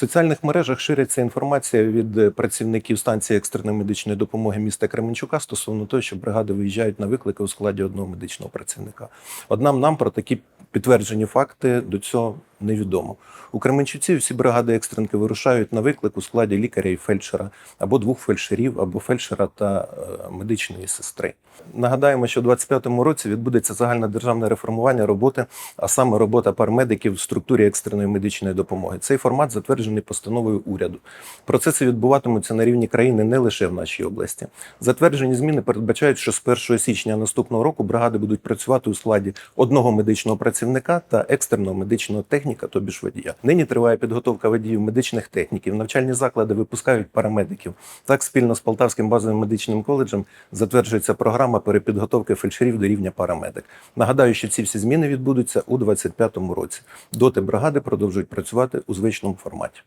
соціальних мережах шириться інформація від е, працівників станції екстреної медичної допомоги міста Кременчука стосовно того, що бригади виїжджають на виклики у складі одного медичного працівника. Однак нам про такі підтверджені факти до цього невідомо. У Кременчуці всі бригади екстренки вирушають на виклик у складі лікаря і фельдшера, або двох фельдшерів, або фельдшера та е, медичної сестри. Нагадаємо, що у 2025 році відбудеться загальне державне реформування роботи, а саме робота парамедиків в структурі екстреної медичної допомоги. Цей формат затверджений постановою уряду. Процеси відбуватимуться на рівні країни не лише в нашій області. Затверджені зміни передбачають, що з 1 січня наступного року бригади будуть працювати у складі одного медичного працівника та екстреного медичного техніка, тобі ж водія. Нині триває підготовка водіїв медичних техніків. Навчальні заклади випускають парамедиків. Так, спільно з Полтавським базовим медичним коледжем затверджується програма перепідготовки фельдшерів до рівня парамедик. Нагадаю, що ці всі зміни відбудуться у 2025 році. Доти бригади продовжують працювати у звичному форматі.